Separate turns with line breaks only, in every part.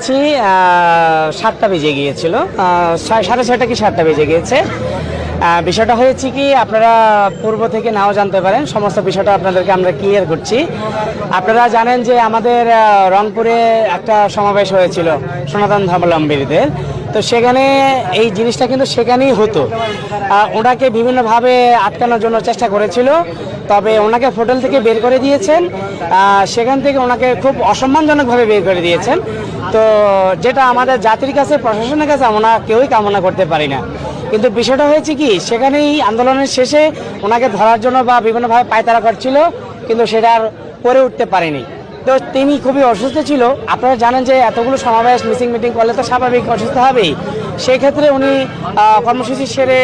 এসেছি সাতটা বেজে গিয়েছিল। ছয়- সাড়ে ছয়টা কি সাতটা বেজে গিয়েছে। বিষয়টা হয়েছে কি, আপনারা পূর্ব থেকে নাও জানতে পারেন, সমস্ত বিষয়টা আপনাদেরকে আমরা ক্লিয়ার করছি। আপনারা জানেন যে আমাদের রংপুরে একটা সমাবেশ হয়েছিল, সনাতন ধর্মাবলম্বীদের। তো সেখানে এই জিনিসটা কিন্তু সেখানেই হতো। ওনাকে বিভিন্নভাবে আটকানোর জন্য চেষ্টা করেছিল, তবে ওনাকে হোটেল থেকে বের করে দিয়েছেন সেখান থেকে ওনাকে খুব অসম্মানজনকভাবে বের করে দিয়েছেন। তো যেটা আমাদের জাতির কাছে, প্রশাসনের কাছে আমরা কেউই কামনা করতে পারি না। কিন্তু বিষয়টা হয়েছে কি, সেখানেই আন্দোলনের শেষে ওনাকে ধরার জন্য বা বিভিন্নভাবে পায়তারা করছিল, কিন্তু সেটা আর করে উঠতে পারেনি। তো তিনি খুবই অসুস্থ ছিল। আপনারা জানেন যে এতগুলো সমাবেশ মিসিং মিটিং করলে তো স্বাভাবিক অসুস্থ হবেই। সেই ক্ষেত্রে উনি কর্মসূচি সেরে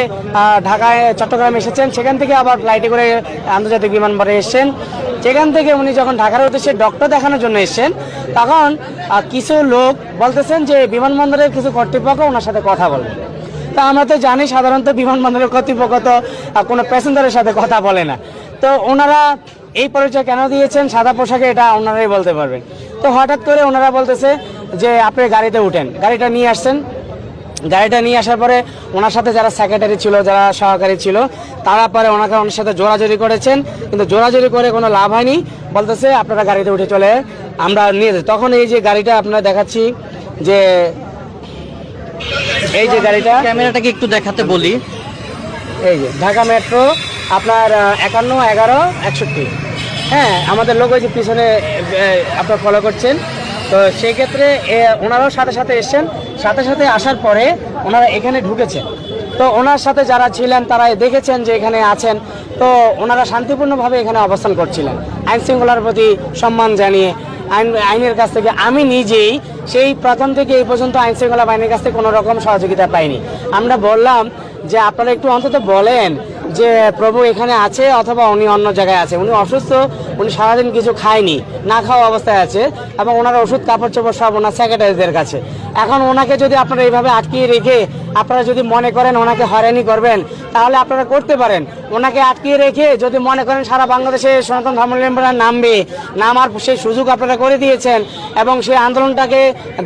ঢাকায়, চট্টগ্রাম এসেছেন। সেখান থেকে আবার ফ্লাইটে করে আন্তর্জাতিক বিমানবন্দরে এসেছেন। সেখান থেকে উনি যখন ঢাকার উদ্দেশ্যে ডক্টর দেখানোর জন্য এসেছেন, তখন কিছু লোক বলতেছেন যে বিমানবন্দরের কিছু কর্তৃপক্ষ ওনার সাথে কথা বলবে তা আমরা তো জানি সাধারণত বিমানবন্দরের কর্তৃপক্ষ তো কোনো প্যাসেঞ্জারের সাথে কথা বলে না। তো ওনারা এই পরিচয় কেন দিয়েছেন? সাদা পোশাকে এটা ওনারাই বলতে পারবেন। তো হঠাৎ করে ওনারা বলতেছে যে আপনি গাড়িতে উঠেন। গাড়িটা নিয়ে আসছেন। গাড়িটা নিয়ে আসার পরে ওনার সাথে যারা সেক্রেটারি ছিল যারা সহকারী ছিল তারা পরে ওনাকে ওনার সাথে জোরাজোরি করেছেন। কিন্তু জোরাজোরি করে কোনো লাভ হয়নি। বলতেছে আপনারা গাড়িতে উঠে চলে আমরা নিয়ে যাই। তখন এই যে গাড়িটা আপনারা দেখাচ্ছি যে এই যে গাড়িটা
ক্যামেরাটাকে একটু দেখাতে বলি।
এই যে ঢাকা মেট্রো আপনার একান্ন এগারো একষট্টি। হ্যাঁ আমাদের লোক ওই যে পিছনে আপনার ফলো করছেন। তো সেই ক্ষেত্রে ওনারাও সাথে সাথে এসছেন। সাথে সাথে আসার পরে ওনারা এখানে ঢুকেছেন তো ওনার সাথে যারা ছিলেন তারা দেখেছেন যে এখানে আছেন। তো ওনারা শান্তিপূর্ণভাবে এখানে অবস্থান করছিলেন। আইন শৃঙ্খলার প্রতি সম্মান জানিয়ে, আইন, আইনের কাছ থেকে আমি নিজেই সেই প্রথম থেকে এই পর্যন্ত আইন শৃঙ্খলা বাহিনীর কাছ থেকে কোনো রকম সহযোগিতা পাইনি। আমরা বললাম যে, আপনারা একটু অন্তত বলেন যে প্রভু এখানে আছে অথবা উনি অন্য জায়গায় আছে। উনি অসুস্থ, উনি সারাদিন কিছু খায়নি, না খাওয়া অবস্থায় আছে এবং ওনার ওষুধ কাপড় চোপড় সব ওনার সেক্রেটারিদের কাছে। এখন ওনাকে যদি আপনারা এইভাবে আটকিয়ে রেখে আপনারা যদি মনে করেন ওনাকে হয়রানি করবেন, তাহলে আপনারা করতে পারেন। ওনাকে আটকিয়ে রেখে যদি মনে করেন সারা বাংলাদেশে সনাতন ধর্মাবলম্বীরা নামবে, নামার সেই সুযোগ আপনারা করে দিয়েছেন এবং সেই আন্দোলনটাকে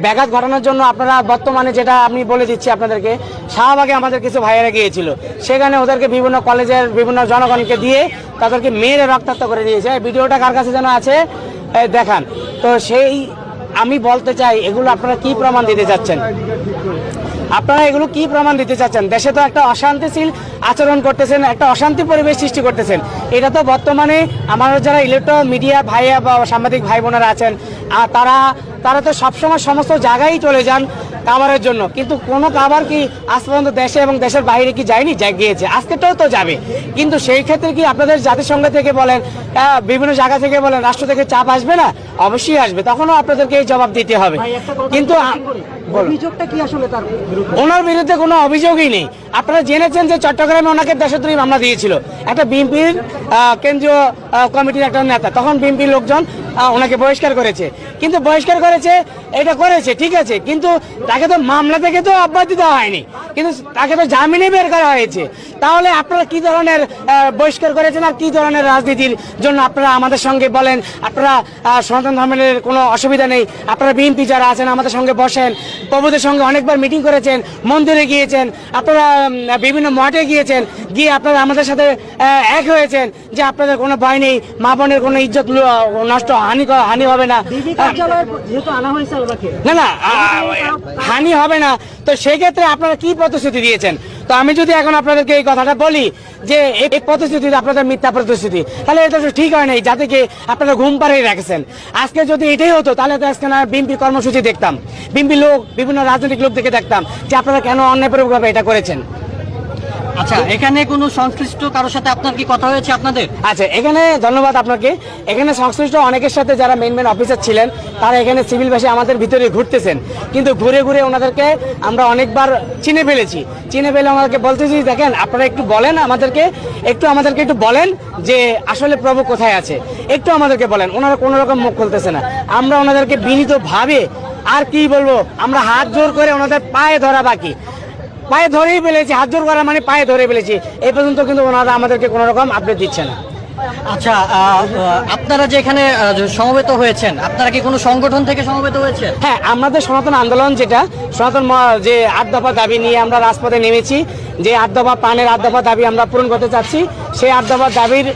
ব্যাঘাত ঘটানোর জন্য আপনারা বর্তমানে যেটা আমি বলে দিচ্ছি আপনাদেরকে, শাহবাগে আমাদের কিছু ভাইয়েরা গিয়েছিল। সেখানে ওদেরকে বিভিন্ন কলেজের বিভিন্ন জনগণকে দিয়ে তাদেরকে মেয়েরা রক্তাক্ত করে দিয়েছে ভিডিওটা কার কাছে যেন আছে দেখান। তো সেই আমি বলতে চাই, এগুলো আপনারা কি প্রমাণ দিতে চাচ্ছেন? আপনারা এগুলো কি প্রমাণ দিতে চাচ্ছেন? দেশে তো একটা অশান্তিশীল আচরণ করতেছেন একটা অশান্তি পরিবেশ সৃষ্টি করতেছেন। এটা তো বর্তমানে আমার যারা ইলেকট্রো মিডিয়া ভাইয়া বা সাংবাদিক ভাই বোনেরা আছেন আর তারা তারা তো সবসময় সমস্ত জায়গায় চলে যান কাভারের জন্য। কিন্তু কোনো কাভার কি আজ পর্যন্ত দেশে এবং দেশের বাইরে কি যায়নি? যা গিয়েছে। আজকেটাও তো যাবে। কিন্তু সেই ক্ষেত্রে কি আপনাদের জাতিসংঘ থেকে বলেন বিভিন্ন জায়গা থেকে বলেন রাষ্ট্র থেকে চাপ আসবে না? অবশ্যই আসবে। তখনও আপনাদেরকে এই জবাব দিতে হবে। কিন্তু।
অভিযোগটা কি আসলে তার?
ওনার বিরুদ্ধে কোনো অভিযোগই নেই। আপনারা জেনেছেন যে চট্টগ্রামে ওনাকে দেশদ্রোহী মামলা দিয়েছিল। একটা বিএনপির কেন্দ্রীয় কমিটির একটা নেতা। তখন বিএনপির লোকজন ওনাকে বহিষ্কার করেছে। কিন্তু বহিষ্কার করেছে এটা করেছে ঠিক আছে। কিন্তু তাকে তো মামলা থেকে তো অব্যাহতি দেওয়া হয়নি। কিন্তু তাকে তো জামিনে বের করা হয়েছে। তাহলে আপনারা কি ধরনের বহিষ্কার করেছেন আর কি ধরনের রাজনীতির জন্য আপনারা আমাদের সঙ্গে বলেন? আপনারা সনাতন ধর্মের কোনো অসুবিধা নেই। আপনারা বিএনপি যারা আছেন আমাদের সঙ্গে বসেন। প্রভুদের সঙ্গে অনেকবার মিটিং করেছেন মন্দিরে গিয়েছেন। আপনারা বিভিন্ন মঠে গিয়েছেন। গিয়ে আপনারা আমাদের সাথে এক হয়েছেন যে আপনাদের কোনো ভয় নেই। মা বোনের কোনো ইজ্জত নষ্ট হানি হানি হবে না। না না হানি হবে না। তো সেক্ষেত্রে আপনারা কি প্রতিশ্রুতি দিয়েছেন? তো আমি যদি এখন আপনাদেরকে এই কথাটা বলি যে এই প্রতিশ্রুতি আপনাদের মিথ্যা প্রতিশ্রুতি, তাহলে এটা তো ঠিক হয় নাই, যাতে কি আপনারা ঘুম পাড়িয়ে রাখছেন। আজকে যদি এটাই হতো, তাহলে তো আজকে না বিএনপি কর্মসূচি দেখতাম। বিএনপি লোক, বিভিন্ন রাজনৈতিক লোক দেখে দেখতাম যে আপনারা কেন অন্যায়পূর্বকভাবে এটা করেছেন।
আচ্ছা এখানে কোনো সংশ্লিষ্ট কারোর সাথে আপনার কি কথা হয়েছে আপনাদের?
আচ্ছা এখানে ধন্যবাদ আপনাকে। এখানে সংশ্লিষ্ট অনেকের সাথে যারা মেন মেন অফিসার ছিলেন, তারা এখানে সিভিল বাসে আমাদের ভিতরে ঘুরতেছেন। কিন্তু ঘুরে ঘুরে ওনাদেরকে আমরা অনেকবার চিনে ফেলেছি। চিনে ফেলে ওনাদেরকে বলতেছি, দেখেন, আপনারা একটু বলেন আমাদেরকে, একটু আমাদেরকে একটু বলেন যে আসলে প্রভু কোথায় আছে। একটু আমাদেরকে বলেন, ওনারা কোনো রকম মুখ খুলতেছে না। আমরা ওনাদেরকে বিনীতভাবে, আর কি বলব, আমরা হাত জোর করে ওনাদের পায়ে ধরা বাকি। পায়ে ধরেই ফেলেছি হাত জোর করা মানে পায়ে ধরে ফেলেছি। এই পর্যন্ত কিন্তু ওনারা আমাদেরকে কোনো রকম আপডেট দিচ্ছে না।
আচ্ছা আপনারা যে এখানে সমবেত হয়েছেন আপনারা কি কোনো সংগঠন থেকে সমবেত হয়েছেন?
হ্যাঁ আমাদের সনাতন আন্দোলন যেটা সনাতন যে আট দফা দাবি নিয়ে আমরা রাজপথে নেমেছি যে আট দফা প্রাণের আট দফা দাবি আমরা পূরণ করতে চাচ্ছি সেই আট দফা দাবির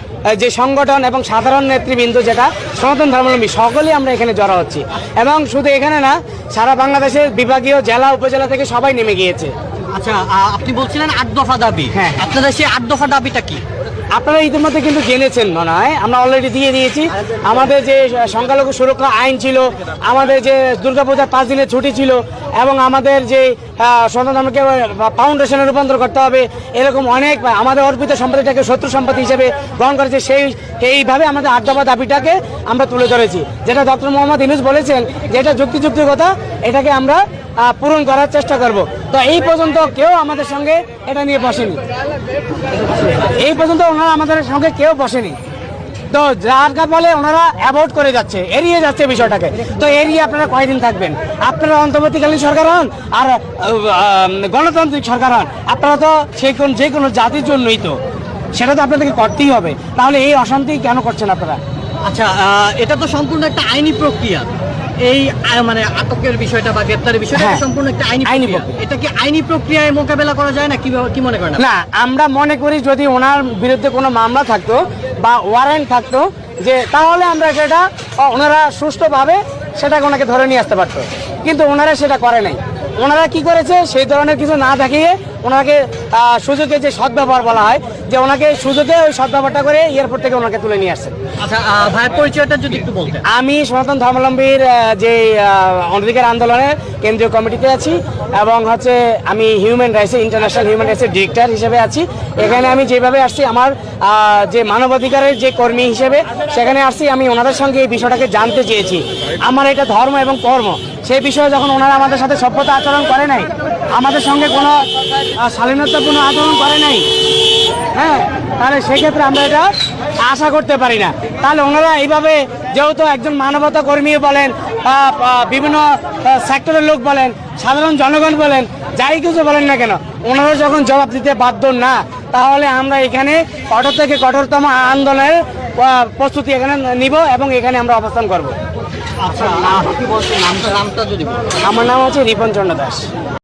যে সংগঠন এবং সাধারণ নেতৃবৃন্দ যেটা সনাতন ধর্মাবলম্বী সকলেই আমরা এখানে জড়ো হচ্ছি। এবং শুধু এখানে না সারা বাংলাদেশের বিভাগীয় জেলা উপজেলা থেকে সবাই নেমে গিয়েছে।
আচ্ছা আপনি বলছিলেন আট দফা দাবি।
হ্যাঁ।
আপনাদের সেই আট দফা দাবিটা কি?
আপনারা ইতিমধ্যে কিন্তু জেনেছেন মনে হয় আমরা অলরেডি দিয়ে দিয়েছি। আমাদের যে সংখ্যালঘু সুরক্ষা আইন ছিল আমাদের যে দুর্গাপূজার পাঁচ দিনের ছুটি ছিল এবং আমাদের যে সন্তান ধর্মকে ফাউন্ডেশনে রূপান্তর করতে হবে এরকম অনেক আমাদের অর্পিত সম্পত্তিটাকে শত্রু সম্পত্তি হিসেবে গ্রহণ করেছে সেই এইভাবে আমাদের আট দফা দাবিটাকে আমরা তুলে ধরেছি। যেটা ডক্টর মোহাম্মদ ইনুস বলেছেন যে এটা যুক্তিযুক্ত কথা এটাকে আমরা পূরণ করার চেষ্টা করব। তো এই পর্যন্ত কেউ আমাদের সঙ্গে এটা নিয়ে বসেনি। এই পর্যন্ত ওনারা আমাদের সঙ্গে কেউ বসেনি। তো যার ফলে ওনারা অ্যাভয়েড করে যাচ্ছে, এড়িয়ে যাচ্ছে বিষয়টাকে। তো এড়িয়ে আপনারা কয়দিন থাকবেন? আপনারা অন্তর্বর্তীকালীন সরকার হন আর গণতান্ত্রিক সরকার হন। আপনারা তো সেই কোন, যে কোনো জাতির জন্যই তো। সেটা তো আপনাদেরকে করতেই হবে। তাহলে এই অশান্তি কেন করছেন আপনারা?
আচ্ছা এটা তো সম্পূর্ণ একটা আইনি প্রক্রিয়া। এই মানে আটকের বিষয়টা বা গ্রেপ্তারের বিষয়টা
হ্যাঁ,
সম্পূর্ণ একটা আইনি
আইনি।
এটা কি আইনি প্রক্রিয়ায় মোকাবেলা করা যায় না? কীভাবে কি মনে করেন
না আমরা মনে করি যদি ওনার বিরুদ্ধে কোনো মামলা থাকতো বা ওয়ারেন্ট থাকতো যে তাহলে আমরা সেটা ওনারা সুষ্ঠুভাবে সেটাকে ওনাকে ধরে নিয়ে আসতে পারতো। কিন্তু ওনারা সেটা করে নাই। ওনারা কি করেছে সেই ধরনের কিছু না দেখিয়ে ওনাকে সুযোগে যে সদ্ব্যবহার বলা হয় যে ওনাকে সুযোগে ওই সদ্ব্যবহারটা করে এয়ারপোর্ট থেকে ওনাকে তুলে নিয়ে আসছে।
আচ্ছা
আমি সনাতন ধর্মাবলম্বীর যে আহ, অধিকার আন্দোলনের কেন্দ্রীয় কমিটিতে আছি এবং হচ্ছে আমি হিউম্যান রাইটস ইন্টারন্যাশনাল হিউম্যান রাইটসের ডিরেক্টর হিসেবে আছি। এখানে আমি যেভাবে আসছি আমার যে মানবাধিকারের যে কর্মী হিসেবে সেখানে আসছি আমি ওনাদের সঙ্গে এই বিষয়টাকে জানতে চেয়েছি। আমার এটা ধর্ম এবং কর্ম। সেই বিষয়ে যখন ওনারা আমাদের সাথে সভ্যতা আচরণ করে নাই আমাদের সঙ্গে কোনো আহ, কোনো আচরণ করে নাই। হ্যাঁ তাহলে সেক্ষেত্রে আমরা এটা আশা করতে পারি না। তাহলে ওনারা এইভাবে যেহেতু একজন মানবতা কর্মী বলেন বিভিন্ন সেক্টরের লোক বলেন সাধারণ জনগণ বলেন যাই কিছু বলেন না কেন ওনারা যখন জবাব দিতে বাধ্য না তাহলে আমরা এখানে কঠোর থেকে কঠোরতম আন্দোলনের প্রস্তুতি এখানে নিব এবং এখানে আমরা অবস্থান করব।
আচ্ছা।
আমার নাম হচ্ছে রিপন চন্দ্র দাস।